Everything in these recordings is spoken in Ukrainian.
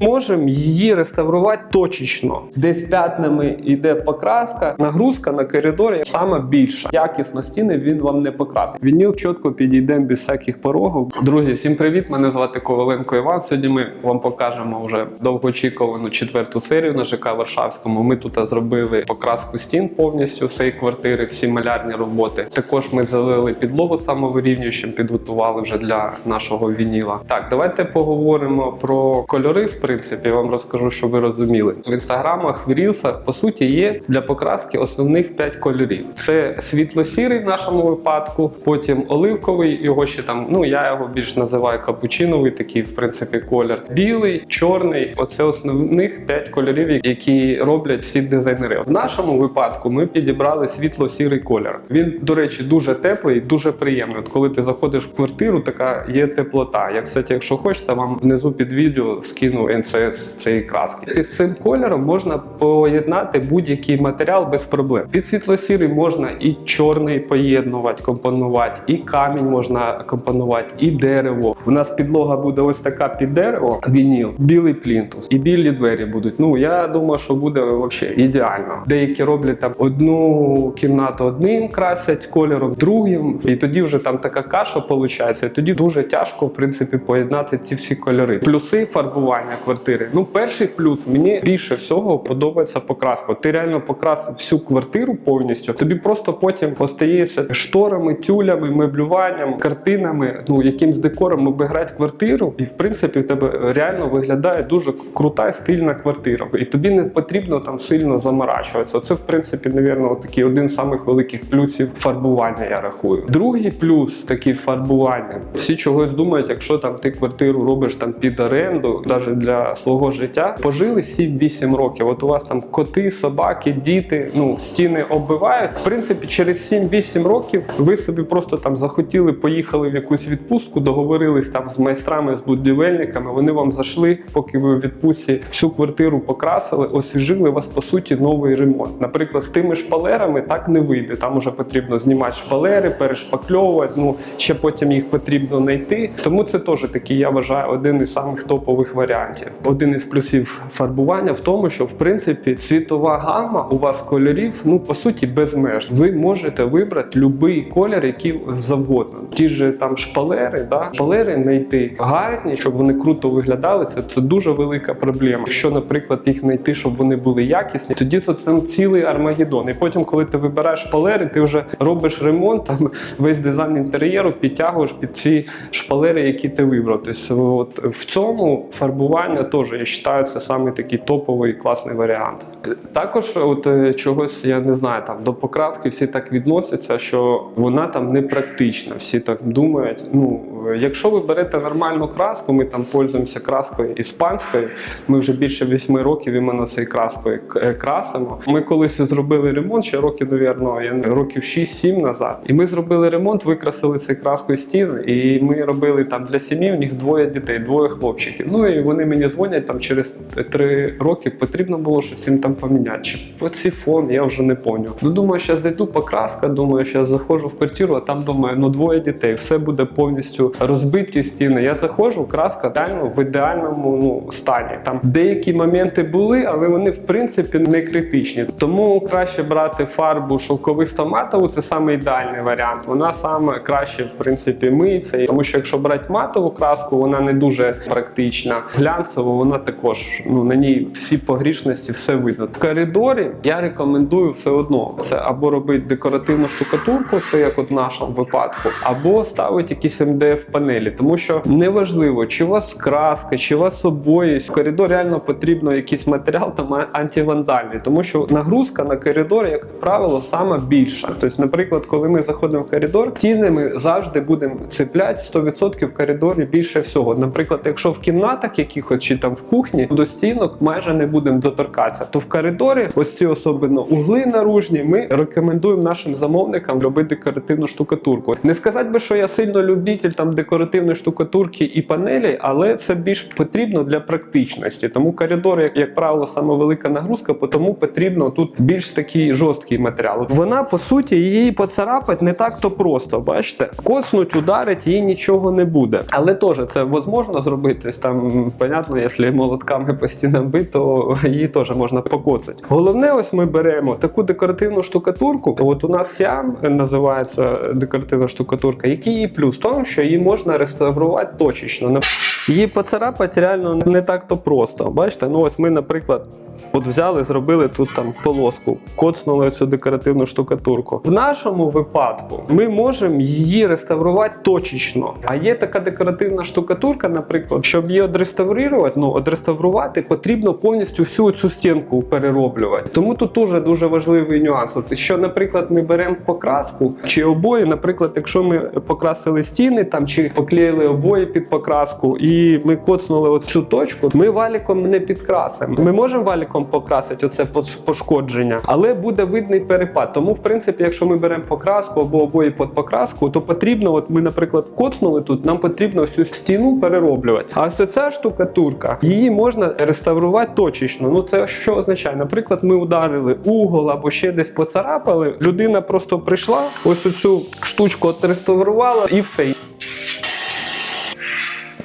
Можемо її реставрувати точечно. Десь п'ятнами йде покраска, нагрузка на коридорі саме більша. Якісно стіни він вам не покрасить. Вініл чітко підійде без всяких порогів. Друзі, всім привіт! Мене звати Коваленко Іван. Сьогодні ми вам покажемо вже довгоочікувану четверту серію на ЖК Варшавському. Ми тут зробили покраску стін повністю всієї квартири, всі малярні роботи. Також ми залили підлогу самовирівнюючим, підготували вже для нашого вініла. Так, давайте поговоримо про кольори. Принципі, я вам розкажу, щоб ви розуміли. В інстаграмах, в рілсах по суті є для покраски основних 5 кольорів: це світло-сірий в нашому випадку, потім оливковий, його ще там, ну я його більш називаю капучиновий, такий в принципі колір. Білий, чорний оце основних 5 кольорів, які роблять всі дизайнери. В нашому випадку ми підібрали світло-сірий колір. Він, до речі, дуже теплий, дуже приємний. От коли ти заходиш в квартиру, така є теплота. Я, кстати, якщо хочете, вам внизу під відео скину НСС цієї краски. І з цим кольором можна поєднати будь-який матеріал без проблем. Під світло-сірий можна і чорний поєднувати, компонувати, і камінь можна компонувати, і дерево. У нас підлога буде ось така під дерево, вініл, білий плінтус, і білі двері будуть. Ну я думаю, що буде взагалі ідеально. Деякі роблять там одну кімнату одним красять кольором, другим, і тоді вже там така каша виходить. І тоді дуже тяжко в принципі поєднати ці всі кольори. Плюси фарбування квартири. Ну, перший плюс мені більше всього подобається покраска. Ти реально покрасив всю квартиру повністю. Тобі просто потім остається шторами, тюлями, меблюванням, картинами, ну якимсь декором обіграти квартиру, і в принципі в тебе реально виглядає дуже крута стильна квартира. І тобі не потрібно там сильно заморачуватися. Це в принципі, навірно, такий один з самих великих плюсів фарбування. Я рахую. Другий плюс такий фарбування. Всі чогось думають, якщо там ти квартиру робиш там під оренду, навіть для свого життя, пожили 7-8 років. От у вас там коти, собаки, діти, ну стіни оббивають. В принципі, через 7-8 років ви собі просто там захотіли, поїхали в якусь відпустку, договорились там з майстрами, з будівельниками. Вони вам зайшли, поки ви в відпустці всю квартиру покрасили, освіжили вас по суті новий ремонт. Наприклад, з тими шпалерами так не вийде. Там уже потрібно знімати шпалери, перешпакльовувати. Ну ще потім їх потрібно знайти. Тому це теж такий, я вважаю, один із самих топових варіантів. Один із плюсів фарбування в тому, що в принципі світова гамма у вас кольорів, ну по суті, безмеж. Ви можете вибрати будь-який колір, який завгодно. Ті ж там шпалери, да шпалери знайти гарні, щоб вони круто виглядали. Це, це дуже велика проблема. Якщо, наприклад, їх знайти, щоб вони були якісні, тоді то це цілий армагеддон. І потім, коли ти вибираєш шпалери, ти вже робиш ремонт, там весь дизайн інтер'єру підтягуєш під ці шпалери, які ти вибрав. Тобто, от в цьому фарбування теж я вважаю, це самий такий топовий класний варіант. Також, от е, чогось я не знаю, там до покраски всі так відносяться, що вона там не практична. Всі так думають. Ну, якщо ви берете нормальну краску, ми там пользуємося краскою іспанською. Ми вже більше 8 років іменно цією краскою е, красимо. Ми колись зробили ремонт ще років, навірно, років 6-7 назад. І ми зробили ремонт, викрасили цією краскою стіни, і ми робили там для сім'ї. У них двоє дітей, двоє хлопчиків. Ну і вони мені дзвонять там через 3 роки. Потрібно було щось їм там поміняти. Чи оці фон, я вже не поняв. Ну думаю, зараз зайду покраска. Думаю, зараз заходжу в квартиру, а там думаю, ну двоє дітей, все буде повністю розбиті стіни. Я заходжу, краска реально в ідеальному ну, стані. Там деякі моменти були, але вони в принципі не критичні. Тому краще брати фарбу шовковисто матову, це саме ідеальний варіант. Вона саме краще в принципі миється. Тому що якщо брати матову краску, вона не дуже практична. Глянцева, вона також ну на ній всі погрішності, все видно. В коридорі я рекомендую все одно це або робити декоративну штукатурку, це як от в нашому випадку, або ставити якісь МДФ панелі, тому що неважливо, чи у вас краска, чи у вас обої. В коридор реально потрібно якийсь матеріал там антивандальний, тому що нагрузка на коридор, як правило, саме більша. Тобто, наприклад, коли ми заходимо в коридор, стіни ми завжди будемо цепляти 100% в коридорі більше всього. Наприклад, якщо в кімнатах якихось чи там в кухні до стінок майже не будемо доторкатися, то в коридорі ось ці особливо угли наружні. Ми рекомендуємо нашим замовникам робити декоративну штукатурку. Не сказати би, що я сильно любитель там там декоративної штукатурки і панелі, але це більш потрібно для практичності. Тому коридор, як, як правило, саме велика нагрузка, тому потрібно тут більш такий жорсткий матеріал. Вона по суті її поцарапати не так то просто. Бачите, коцнуть, ударить, їй нічого не буде. Але теж це можливо зробити. Там понятно, якщо молотками по стінам бити, то її теж можна покоцати. Головне, ось ми беремо таку декоративну штукатурку. От у нас Сіам називається декоративна штукатурка. Який її плюс? В тому, що її можна реставрувати точечно. Її поцарапати реально не так то просто. Бачите, ну ось ми, наприклад. От взяли, зробили тут там полоску, коцнули цю декоративну штукатурку. В нашому випадку ми можемо її реставрувати точечно. А є така декоративна штукатурка, наприклад, щоб її одреставрувати, ну одреставрувати, потрібно повністю всю цю стінку перероблювати. Тому тут дуже дуже важливий нюанс. От, що, наприклад, ми беремо покраску чи обої, наприклад, якщо ми покрасили стіни там чи поклеїли обої під покраску, і ми коцнули оцю точку, ми валіком не підкрасимо. Ми можемо валіком покрасити оце пошкодження, але буде видний перепад. Тому, в принципі, якщо ми беремо покраску або обої під покраску, то потрібно, от ми, наприклад, коцнули тут, нам потрібно всю стіну перероблювати. А ось ця штукатурка, її можна реставрувати точечно. Ну це що означає? Наприклад, ми ударили угол або ще десь поцарапали. Людина просто прийшла, ось оцю штучку отреставрувала і все.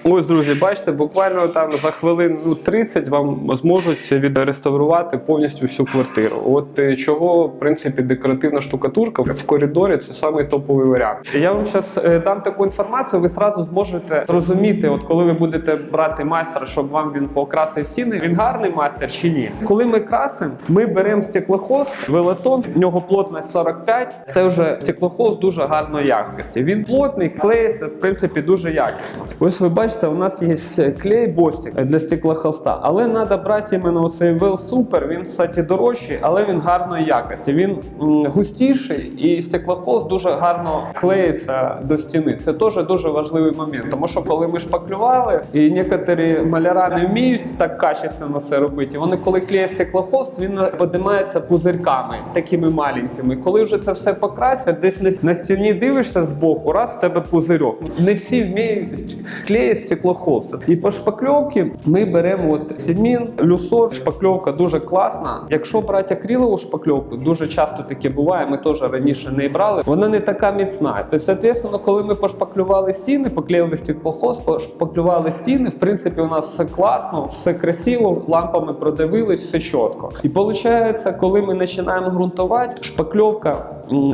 Ось, друзі, бачите, буквально там за хвилин ну, 30 вам зможуть відреставрувати повністю всю квартиру. От е, чого, в принципі, декоративна штукатурка в коридорі це самий топовий варіант. Я вам зараз дам таку інформацію, ви зразу зможете зрозуміти, от коли ви будете брати майстра, щоб вам він покрасив стіни, він гарний майстер чи ні. Коли ми красимо, ми беремо стеклохоз, велотон, в нього плотність 45, це вже стеклохоз дуже гарної якості. Він плотний, клеїться, в принципі, дуже якісно. Ось ви бачите, у нас є клей Бостік для стеклохолста, але треба брати іменно цей Well Super, він, кстати, дорожчий, але він гарної якості. Він густіший і стеклохолст дуже гарно клеїться до стіни. Це теж дуже важливий момент. Тому що коли ми шпаклювали, і некоторі маляра не вміють так качественно це робити. Вони коли клеять стеклохолст, він подимається пузирьками, такими маленькими. Коли вже це все покрасять, десь на- стіні дивишся збоку, раз в тебе пузирьок. Не всі вміють клеїти стеклохолст. І по шпакльовці ми беремо от сімін, люсор. Шпакльовка дуже класна. Якщо брати акрилову шпакльовку, дуже часто таке буває. Ми теж раніше не брали. Вона не така міцна. Тобто, коли ми пошпаклювали стіни, поклеїли стеклохолст, пошпаклювали стіни. В принципі, у нас все класно, все красиво, лампами продивились, все чітко. І виходить, коли ми починаємо ґрунтувати, шпакльовка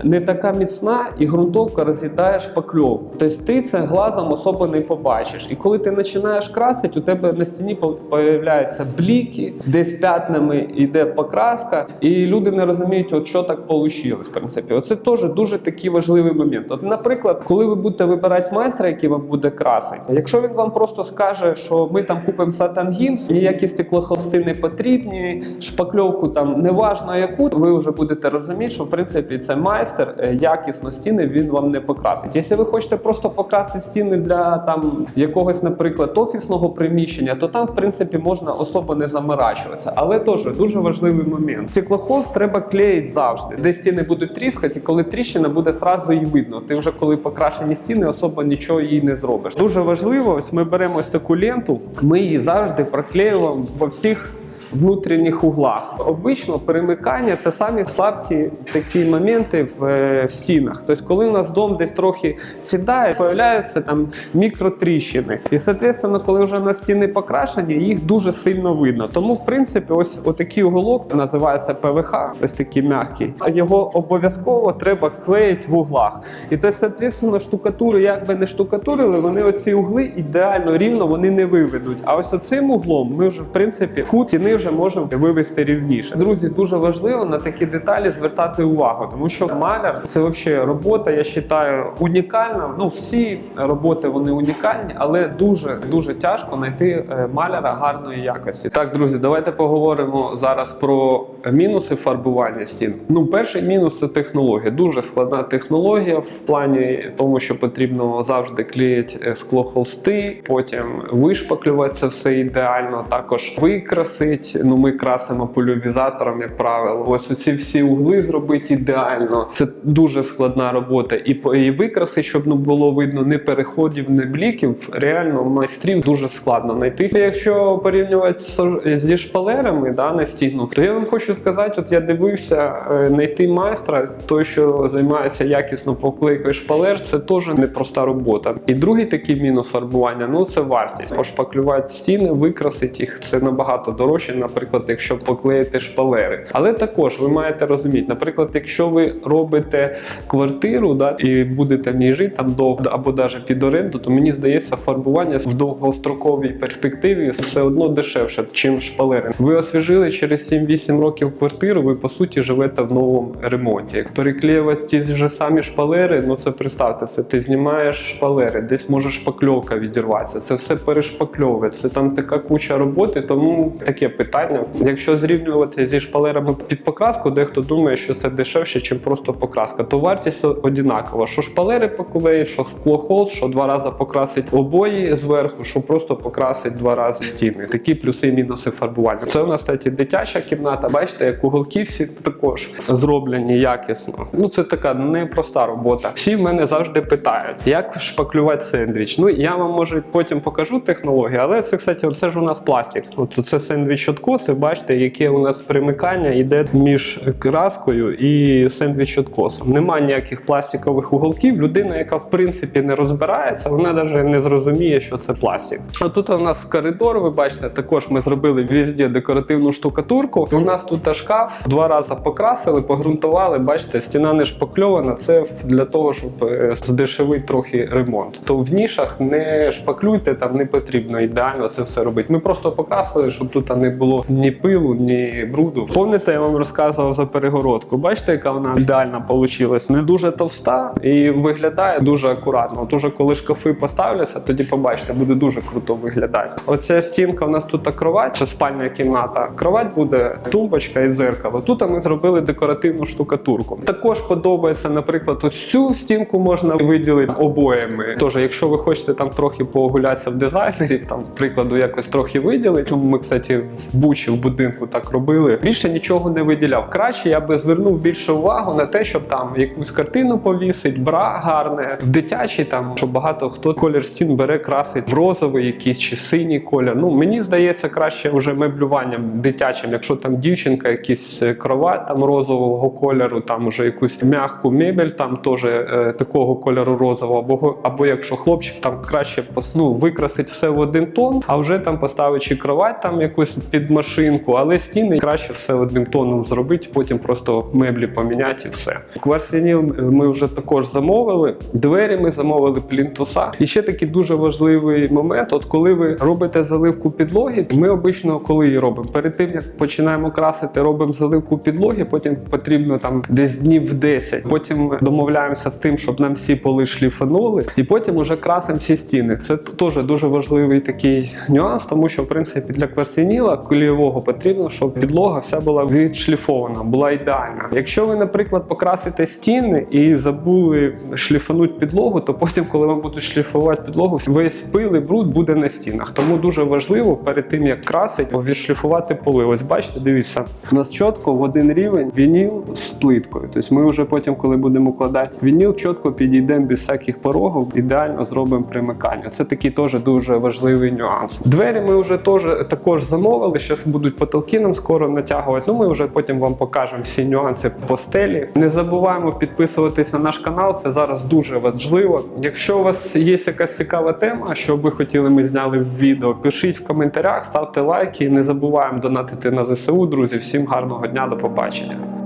не така міцна, і ґрунтовка роз'їдає шпакльовку. Тобто ти це глазом особо не побачиш. І коли ти починаєш красити, у тебе на стіні з'являються бліки, десь п'ятнами йде покраска, і люди не розуміють, от що так вийшло. В принципі, оце теж дуже такий важливий момент. От, наприклад, коли ви будете вибирати майстра, який вам буде красити, якщо він вам просто скаже, що ми там купимо сатангімс, ніякі стеклохолсти не потрібні, шпакльовку там неважно яку, ви вже будете розуміти, що в принципі це майстер е, якісно стіни він вам не покрасить. Якщо ви хочете просто покрасити стіни для там якогось, наприклад, офісного приміщення, то там в принципі можна особо не заморачуватися. Але теж дуже важливий момент. Стеклохолст треба клеїти завжди. Де стіни будуть тріскати, і коли тріщина буде сразу і видно. Ти вже коли покрашені стіни, особо нічого їй не зробиш. Дуже важливо, ось ми беремо ось таку ленту, ми її завжди проклеюємо во всіх внутрішніх углах. Обично перемикання це самі слабкі такі моменти в, е, в стінах. Тобто, коли у нас дом десь трохи сідає, появляються там мікротріщини. І, соответственно, коли вже на стіни покрашені, їх дуже сильно видно. Тому, в принципі, ось отакий уголок називається ПВХ, ось такий м'який. А Його обов'язково треба клеїти в углах. І то, соответственно, штукатури, як би не штукатурили, вони оці угли ідеально рівно вони не виведуть. А ось оцим углом ми вже в принципі кут восени вже можна вивести рівніше. Друзі, дуже важливо на такі деталі звертати увагу, тому що маляр це взагалі робота. Я вважаю, унікальна. Ну всі роботи вони унікальні, але дуже дуже тяжко знайти е, маляра гарної якості. Так, друзі, давайте поговоримо зараз про мінуси фарбування стін. Ну, перший мінус це технологія. Дуже складна технологія в плані тому, що потрібно завжди клеїти е, склохолсти, потім вишпаклювати це все ідеально. Також викраси. 9, ну ми красимо польовізатором, як правило. Ось оці всі угли зробити ідеально. Це дуже складна робота. І і викраси, щоб ну, було видно не переходів, не бліків. Реально майстрів дуже складно знайти. Ну, якщо порівнювати зі шпалерами да, на стіну, то я вам хочу сказати, от я дивився е, знайти майстра, той, що займається якісно поклейкою шпалер, це теж непроста робота. І другий такий мінус фарбування ну це вартість. Пошпаклювати стіни, викрасити їх це набагато дорожче наприклад, якщо поклеїти шпалери. Але також ви маєте розуміти, наприклад, якщо ви робите квартиру да, і будете в ній жити там довго або навіть під оренду, то мені здається, фарбування в довгостроковій перспективі все одно дешевше, чим шпалери. Ви освіжили через 7-8 років квартиру, ви по суті живете в новому ремонті. Як переклеювати ті ж самі шпалери, ну це представте, це ти знімаєш шпалери, десь може шпакльовка відірватися. Це все перешпакльовується. Це там така куча роботи, тому таке питання. Якщо зрівнювати зі шпалерами під покраску, дехто думає, що це дешевше, ніж просто покраска, то вартість однакова. Що шпалери поклеїть, що склоход, що два рази покрасить обої зверху, що просто покрасить два рази стіни. Такі плюси і мінуси фарбування. Це у нас кстати, дитяча кімната. Бачите, як уголки всі також зроблені якісно. Ну це така непроста робота. Всі мене завжди питають, як шпаклювати сендвіч. Ну я вам може потім покажу технологію, але це, кстати, це ж у нас пластик. От це сендвіч откоси. Бачите, яке у нас примикання йде між краскою і сендвіч откосом. Нема ніяких пластикових уголків. Людина, яка в принципі не розбирається, вона навіть не зрозуміє, що це пластик. А тут у нас коридор. Ви бачите, також ми зробили везде декоративну штукатурку. У нас тут шкаф два рази покрасили, погрунтували. Бачите, стіна не шпакльована. Це для того, щоб е, здешевити трохи ремонт. То в нішах не шпаклюйте, там не потрібно ідеально це все робити. Ми просто покрасили, щоб тут не було ні пилу, ні бруду. Помните, я вам розказував за перегородку. Бачите, яка вона ідеальна вийшла? Не дуже товста і виглядає дуже акуратно. От уже коли шкафи поставляться, тоді побачите, буде дуже круто виглядати. Оця стінка у нас тут кровать, це спальня кімната. Кровать буде тумбочка і дзеркало. Тут ми зробили декоративну штукатурку. Також подобається, наприклад, ось цю стінку можна виділити обоями. Тож, якщо ви хочете там трохи погулятися в дизайнерів, там, з прикладу, якось трохи виділити. Ми, кстати, в Бучі в будинку так робили. Більше нічого не виділяв. Краще я би звернув більше увагу на те, щоб там якусь картину повісить, бра гарне, в дитячий там, що багато хто колір стін бере, красить в розовий якийсь чи синій колір. Ну мені здається, краще вже меблюванням дитячим, якщо там дівчинка, якийсь е, кровать там розового кольору, там уже якусь м'яку мебель, там теж е, такого кольору розового, або або якщо хлопчик там краще ну, викрасить все в один тон, а вже там поставить чи кровать там якусь під машинку, але стіни краще все одним тоном зробити, потім просто меблі поміняти і все. Кварсініл ми вже також замовили. Двері ми замовили плінтуса. І ще такий дуже важливий момент: от коли ви робите заливку підлоги, ми обично коли її робимо? Перед тим як починаємо красити, робимо заливку підлоги, потім потрібно там десь днів 10. Потім домовляємося з тим, щоб нам всі поли шліфанули, і потім уже красимо всі стіни. Це теж дуже важливий такий нюанс, тому що в принципі для кварсініла кольового потрібно, щоб підлога вся була відшліфована, була ідеальна. Якщо ви, наприклад, покрасите стіни і забули шліфануть підлогу, то потім, коли вам будуть шліфувати підлогу, весь пил і бруд буде на стінах. Тому дуже важливо перед тим як красить, відшліфувати поли. Ось бачите, дивіться, у нас чітко в один рівень вініл з плиткою. Тобто ми вже потім, коли будемо кладати вініл, чітко підійдемо без всяких порогів, ідеально зробимо примикання. Це такий теж дуже важливий нюанс. Двері ми вже теж також замовили. Зараз будуть потолки нам скоро натягувати. Ну ми вже потім вам покажемо всі нюанси постелі. Не забуваємо підписуватись на наш канал. Це зараз дуже важливо. Якщо у вас є якась цікава тема, що ви хотіли, ми зняли в відео. Пишіть в коментарях, ставте лайки. Не забуваємо донатити на ЗСУ. Друзі, всім гарного дня, до побачення.